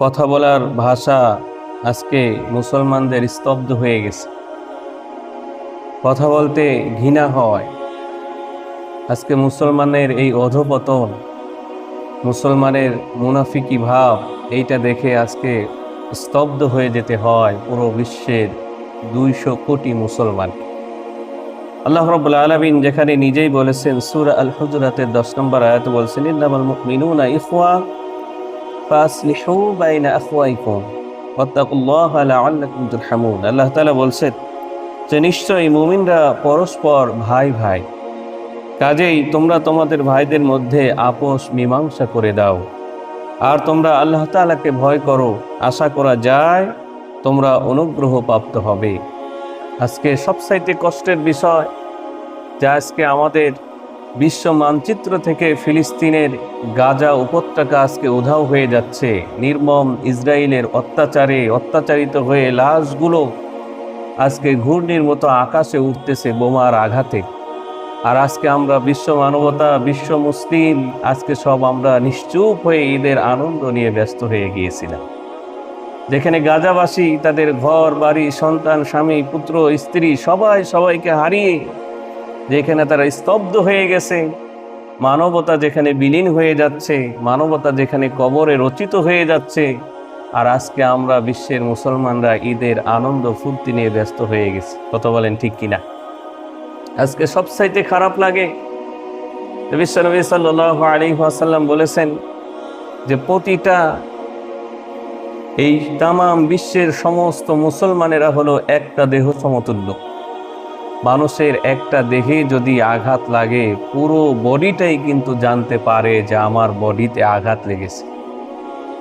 কথা বলার ভাষা আজকে মুসলমানদের স্তব্ধ হয়ে গেছে। কথা বলতে ঘৃণা হয়। আজকে মুসলমানের এই অধপতন, মুসলমানের মুনাফিকি ভাব, এইটা দেখে আজকে স্তব্ধ হয়ে যেতে হয় পুরো বিশ্বের দুইশো কোটি মুসলমান। আল্লাহ রব্বুল আলমিন যেখানে নিজেই বলেছেন, সুর আল হুজরাতের দশ নম্বর আয়াত বলছেন, ইন্নামাল মুমিনুনা ইখওয়া ফাসলিহু বাইনা আখওয়াইকুম ওয়াত্তাকুল্লাহা লাআল্লাকুম তুরহামুন। আল্লাহ তাআলা বলছেন যে নিশ্চয়ই মুমিনরা পরস্পর ভাই ভাই। কাজেই তোমরা তোমাদের ভাইদের মধ্যে আপোষ মীমাংসা করে দাও। আর তোমরা আল্লাহ তাআলাকে ভয় করো, আশা করা যায় তোমরা অনুগ্রহ প্রাপ্ত হবে। আজকে সবসাইতে কষ্টের বিষয় যা আজকে আমাদের বিশ্ব মানচিত্র থেকে ফিলিস্তিনের গাজা উপত্যকা আজকে উধাও হয়ে যাচ্ছে। নির্মম ইসরায়েলের অত্যাচারে অত্যাচারিত হয়ে লাশগুলো আজকে ঘূর্ণির মতো আকাশে উঠতেছে বোমার আঘাতে। আর আজকে আমরা বিশ্ব মানবতা, বিশ্ব মুসলিম, আজকে সব আমরা নিশ্চুপ হয়ে ঈদের আনন্দ নিয়ে ব্যস্ত হয়ে গিয়েছিলাম। যেখানে গাজাবাসী তাদের ঘর, বাড়ি, সন্তান, স্বামী, পুত্র, স্ত্রী, সবাই সবাইকে হারিয়ে যেখানে তারা স্তব্ধ হয়ে গেছে, মানবতা যেখানে বিলীন হয়ে যাচ্ছে, মানবতা যেখানে কবরে রচিত হয়ে যাচ্ছে, আর আজকে আমরা বিশ্বের মুসলমানরা ঈদের আনন্দ ফুর্তি নিয়ে ব্যস্ত হয়ে গেছি। কত বলেন ঠিক কিনা? আজকে সবসাইতে খারাপ লাগে বিশ্বনবী সাল্লাহ আলী আসাল্লাম বলেছেন যে প্রতিটা এই তামাম বিশ্বের সমস্ত মুসলমানেরা হলো একটা দেহ সমতুল্য। মানুষের একটা দেহে যদি আঘাত লাগে, পুরো বডিটাই কিন্তু জানতে পারে যে আমার বডিতে আঘাত লেগেছে।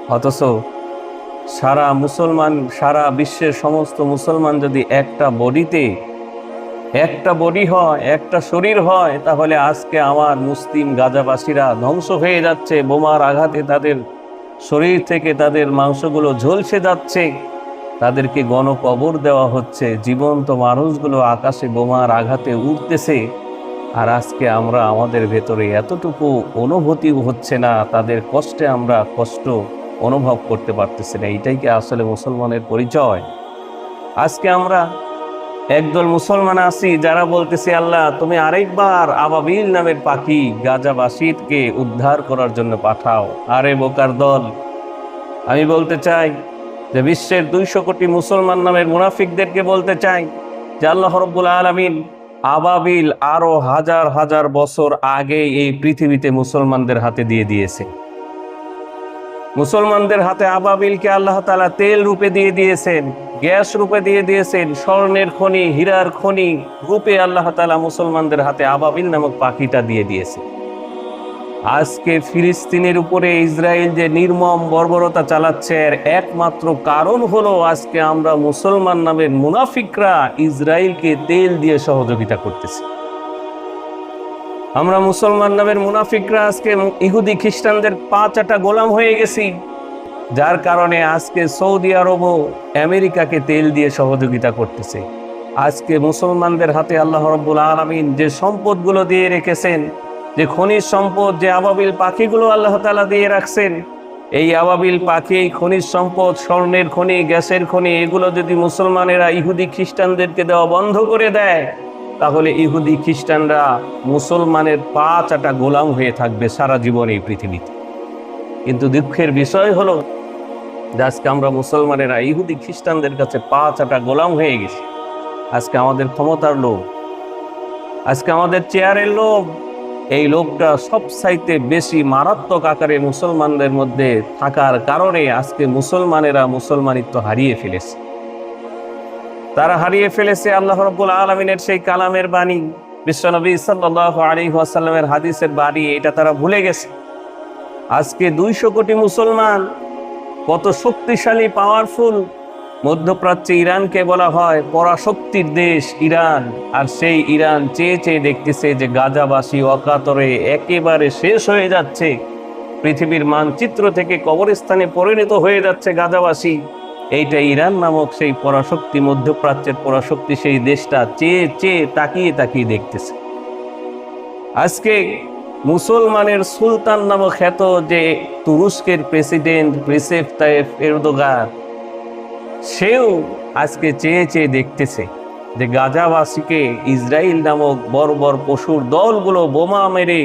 অথচ সারা মুসলমান, সারা বিশ্বের সমস্ত মুসলমান যদি একটা বডিতে, একটা বডি হয়, একটা শরীর হয়, তাহলে আজকে আমার মুসলিম গাজাবাসীরা ধ্বংস হয়ে যাচ্ছে, বোমার আঘাতে তাদের শরীর থেকে তাদের মাংসগুলো ঝলসে যাচ্ছে। তাদেরকে গণকবর দেওয়া হচ্ছে। জীবন্ত মানুষগুলো আকাশে বোমার আঘাতে উঠতেছে আর আজকে আমরা আমাদের ভেতরে এতটুকু অনুভূতি হচ্ছে না, তাদের কষ্টে আমরা কষ্ট অনুভব করতে পারতেছি না। এইটাই কি আসলে মুসলমানের পরিচয়? আজকে আমরা একদল মুসলমান আছি যারা বলতেছি, আল্লাহ, তুমি আরেকবার আবাবিল নামের পাখি গাজাবাসীকে উদ্ধার করার জন্য পাঠাও। আরে বোকার দল, আমি বলতে চাই যে বিশ্বের দুইশো কোটি মুসলমান নামের মুনাফিকদেরকে বলতে চাই, যে আল্লাহ রব্বুল আলমিন আবাবিল আরও হাজার হাজার বছর আগে এই পৃথিবীতে মুসলমানদের হাতে দিয়ে দিয়েছে। মুসলমানদের হাতে আবাবিলকে আল্লাহ তালা তেল রূপে দিয়ে দিয়েছেন, গ্যাস রূপে দিয়ে দিয়েছেন, স্বর্ণের খনি, হীরার খনি রূপে আল্লাহ তালা মুসলমানদের হাতে আবাবিল নামক পাখিটা দিয়ে দিয়েছে। আজকে ফিলিস্তিনের উপরে ইসরায়েল যে নির্মম বর্বরতা চালাচ্ছে, এর একমাত্র কারণ হলো আজকে আমরা মুসলমান নামের মুনাফিকরা ইসরায়েলকে তেল দিয়ে সহযোগিতা করতেছি। আমরা মুসলমান নামের মুনাফিকরা আজকে ইহুদি খ্রিস্টানদের পা চাটা গোলাম হয়ে গেছি, যার কারণে আজকে সৌদি আরবও আমেরিকাকে তেল দিয়ে সহযোগিতা করতেছে। আজকে মুসলমানদের হাতে আল্লাহ রব্বুল আলমিন যে সম্পদগুলো দিয়ে রেখেছেন যে খনিজ সম্পদ যে আবাবিল পাখিগুলো আল্লাহ তালা দিয়ে রাখছেন, এই আবাবিল পাখি খনিজ সম্পদ, স্বর্ণের খনি, গ্যাসের খনি, এগুলো যদি মুসলমানেরা ইহুদি খ্রিস্টানদেরকে দেওয়া বন্ধ করে দেয়, তাহলে ইহুদি খ্রিস্টানরা মুসলমানের পা চাটা গোলাম হয়ে থাকবে সারা জীবন এই পৃথিবীতে। কিন্তু দুঃখের বিষয় হলো আজকে আমরা মুসলমানেরা ইহুদি খ্রিস্টানদের কাছে পা চাটা গোলাম হয়ে গেছি। আজকে আমাদের ক্ষমতার লোভ, আজকে আমাদের চেয়ারের লোভ এই লোকটা সব সাইতে বেশি মারাত্মক আকারে মুসলমানদের মধ্যে থাকার কারণে আজকে মুসলমানেরা মুসলমানিত্ব হারিয়ে ফেলেছে। তারা হারিয়ে ফেলেছে আল্লাহ রব্বুল আলমিনের সেই কালামের বাণী। বিশ্বনবী সাল্লাহ আলী আসাল্লামের হাদিসের বাণী, এটা তারা ভুলে গেছে। আজকে দুইশো কোটি মুসলমান, কত শক্তিশালী পাওয়ারফুল মধ্যপ্রাচ্যে ইরানকে বলা হয় পরাশক্তির দেশ ইরান। আর সেই ইরান চেয়ে চেয়ে দেখতেছে যে গাজাবাসী অকাতরে একেবারে শেষ হয়ে যাচ্ছে। পৃথিবীর মানচিত্র থেকে কবরস্থানে পরিণত হয়ে যাচ্ছে গাজাবাসী। এইটা ইরান নামক সেই পরাশক্তি, মধ্যপ্রাচ্যের পরাশক্তি সেই দেশটা চেয়ে চেয়ে তাকিয়ে তাকিয়ে দেখতেছে। আজকে মুসলমানের সুলতান নামক খ্যাত যে তুরস্কের প্রেসিডেন্ট রিসেফ তাইফ এরদোগান সেও আজকে চেয়ে চেয়ে দেখতেছে যে গাজাবাসীকে ইসরায়েল নামক বড় পশুর দলগুলো বোমা মেরে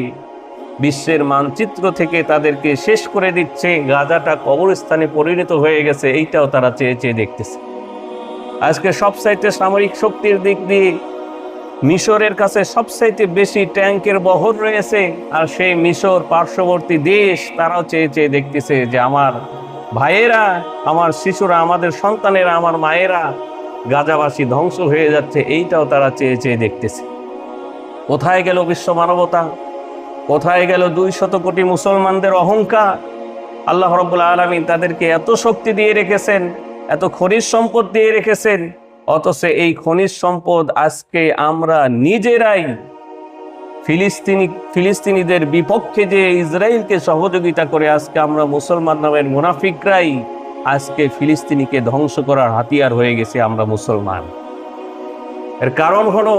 বিশ্বের মানচিত্র থেকে তাদেরকে শেষ করে দিচ্ছে। গাজাটা কবরস্থানে পরিণত হয়ে গেছে, এইটাও তারা চেয়ে চেয়ে দেখতেছে। আজকে সব সাইটে সামরিক শক্তির দিক দিয়ে মিশরের কাছে সবচাইতে বেশি ট্যাঙ্কের বহর রয়েছে, আর সেই মিশর পার্শ্ববর্তী দেশ তারাও চেয়ে চেয়ে দেখতেছে যে আমার ভাইয়েরা, আমার শিশুরা, আমাদের সন্তানেরা, আমার মায়েরা, গাজাবাসী ধ্বংস হয়ে যাচ্ছে, এইটাও তারা চেয়ে চেয়ে দেখতেছে। কোথায় গেল বিশ্ব মানবতা? কোথায় গেল দুই শত কোটি মুসলমানদের অহংকার? আল্লাহ রব্বুল আলমী তাদেরকে এত শক্তি দিয়ে রেখেছেন, এত খনিজ সম্পদ দিয়ে রেখেছেন, অথচ এই খনিজ সম্পদ আজকে আমরা নিজেরাই ফিলিস্তিনি, ফিলিস্তিনিদের বিপক্ষে যে ইসরায়েলকে সহযোগিতা করে আজকে আমরা মুসলমান নামের মুনাফিকরাই আজকে ফিলিস্তিনিকে ধ্বংস করার হাতিয়ার হয়ে গেছে আমরা মুসলমান। এর কারণ হলো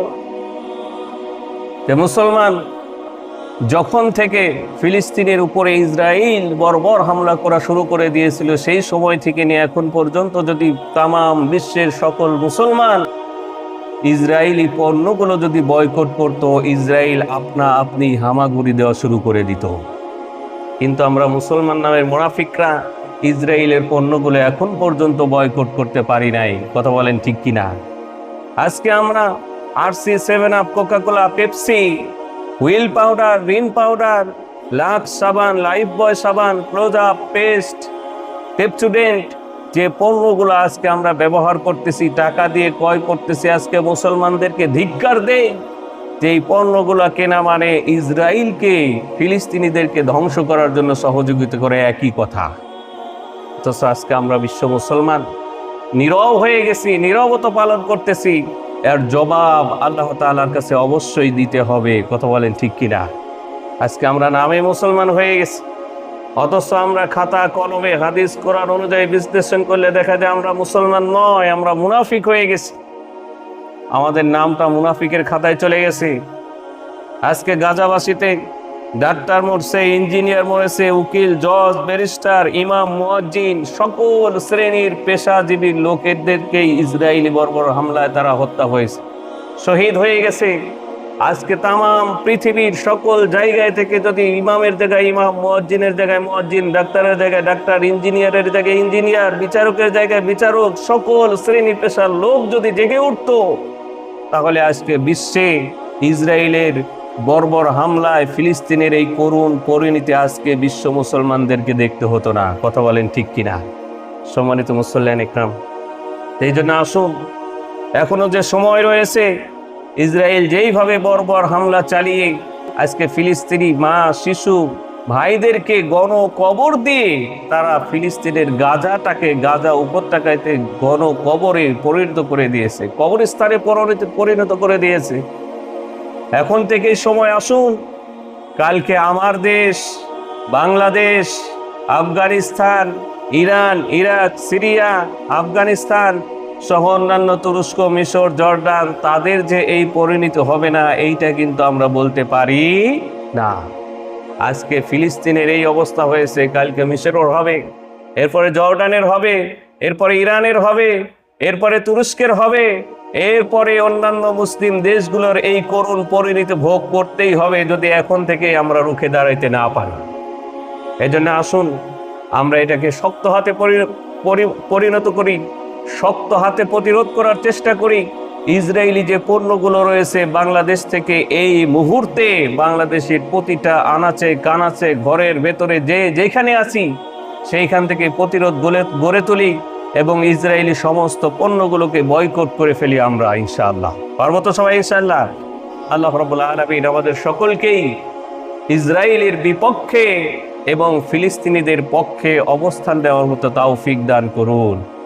যে মুসলমান যখন থেকে ফিলিস্তিনের উপরে ইসরায়েল বর্বর হামলা করা শুরু করে দিয়েছিল, সেই সময় থেকে নিয়ে এখন পর্যন্ত যদি তামাম বিশ্বের সকল মুসলমান ইসরায়েলি পণ্যগুলো যদি বয়কট করত, ইসরায়েল আপনা আপনি হামাগুড়ি দেওয়া শুরু করে দিত। কিন্তু আমরা মুসলমান নামের মোনাফিকরা ইসরায়েলের পণ্যগুলো এখন পর্যন্ত বয়কট করতে পারি নাই। কথা বলেন ঠিক কিনা? আজকে আমরা RC seven up, Coca Cola, Pepsi, wheel powder, Rin powder, Lux সাবান লাইফ বয় সাবান, ক্লোজ আপ, পেস্ট পেপচুডেন্ট যে পণ্যগুলো আজকে আমরা ব্যবহার করতেছি, টাকা দিয়ে ক্রয় করতেছি, আজকে মুসলমানদেরকে ধিক্কার দেয় যে এই পণ্যগুলো কেনা মানে ইসরায়েলকে, ফিলিস্তিনিদেরকে ধ্বংস করার জন্য সহযোগিতা করে একই কথা। অথচ আজকে আমরা বিশ্ব মুসলমান, নীরব হয়ে গেছি, নীরবতা পালন করতেছি। এর জবাব আল্লাহ তাআলার কাছে অবশ্যই দিতে হবে, কথা বলেন ঠিক কিনা? আজকে আমরা নামে মুসলমান হয়ে গেছি। অথচ আমরা খাতা, কলমে হাদিস, কোরআন অনুযায়ী বিশ্লেষণ করলে দেখা যায় আমরা মুসলমান নয়, আমরা মুনাফিক হয়ে গেছি। আমাদের নামটা মুনাফিকের খাতায় চলে গেছে। আজকে গাজাবাসীতে ডাক্তার মরছে ইঞ্জিনিয়ার মরেছে উকিল, জজ, ব্যারিস্টার, ইমাম, মুয়াজ্জিন, সকল শ্রেণির পেশাজীবী লোকেদেরকে ইসরায়েলি বর্বর হামলায় তারা হত্যা হয়েছে। শহীদ হয়ে গেছে। আজকে তামাম পৃথিবীর সকল জায়গায় থেকে যদি ইমামের জায়গায়, ইমাম মুয়াজ্জিনের জায়গায়, মুয়াজ্জিন ডাক্তারের জায়গায়, ডাক্তার ইঞ্জিনিয়ারের জায়গায়, ইঞ্জিনিয়ার, বিচারকের জায়গায়, বিচারক, সকল শ্রেণি পেশার লোক যদি জেগে উঠতো, তাহলে আজকে বিশ্বে ইসরায়েলের বর্বর হামলায় ফিলিস্তিনের এই করুণ পরিণতি আজকে বিশ্ব মুসলমানদেরকে দেখতে হতো না। কথা বলেন ঠিক কিনা? সম্মানিত মুসল্লান একরাম, এই জন্য আসুন, এখনও যে সময় রয়েছে ইসরায়েল যেইভাবে বর্বর হামলা চালিয়ে আজকে ফিলিস্তিনি মা, শিশু ভাইদেরকে গণ কবর দিয়ে তারা ফিলিস্তিনের গাজাটাকে, গাজা উপত্যকাতে গণ কবরে পরিণত করে দিয়েছে, কবরস্থানে পরিণত পরিণত করে দিয়েছে। এখন থেকে সময় আসুন, কালকে আমার দেশ, Bangladesh, Afghanistan, Iran, Iraq, Syria, Afghanistan সহ অন্যান্য তুরস্ক, মিশর, জর্ডান, তাদের যে এই পরিণত হবে না, এইটা কিন্তু আমরা বলতে পারি না। আজকে ফিলিস্তিনের এই অবস্থা হয়েছে, কালকে মিশরের হবে, এরপরে জর্ডানের হবে, এরপরে ইরানের হবে, এরপরে তুরস্কের হবে, এরপরে অন্যান্য মুসলিম দেশগুলোর এই করুণ পরিণতি ভোগ করতেই হবে যদি এখন থেকে আমরা রুখে দাঁড়াইতে না পারি। এজন্য আসুন, আমরা এটাকে শক্ত হাতে পরি- পরি- পরিণত করি। শক্ত হাতে প্রতিরোধ করার চেষ্টা করি। ইসরায়েলি যে পণ্যগুলো রয়েছে বাংলাদেশ থেকে এই মুহূর্তে বাংলাদেশের প্রতিটা আনাচে কানাচে ঘরের ভেতরে যে যেখানে আছি, সেইখান থেকে প্রতিরোধ গড়ে গড়ে তুলি এবং ইসরায়েলি সমস্ত পণ্যগুলোকে বয়কট করে ফেলি আমরা, ইনশাআল্লাহ। পার্বত সবাই, ইনশাআল্লাহ? আল্লাহ রবুল্লা আলমিন আমাদের সকলকেই ইসরায়েলের বিপক্ষে এবং ফিলিস্তিনিদের পক্ষে অবস্থান দেওয়ার মতো তাও ফিক দান করুন।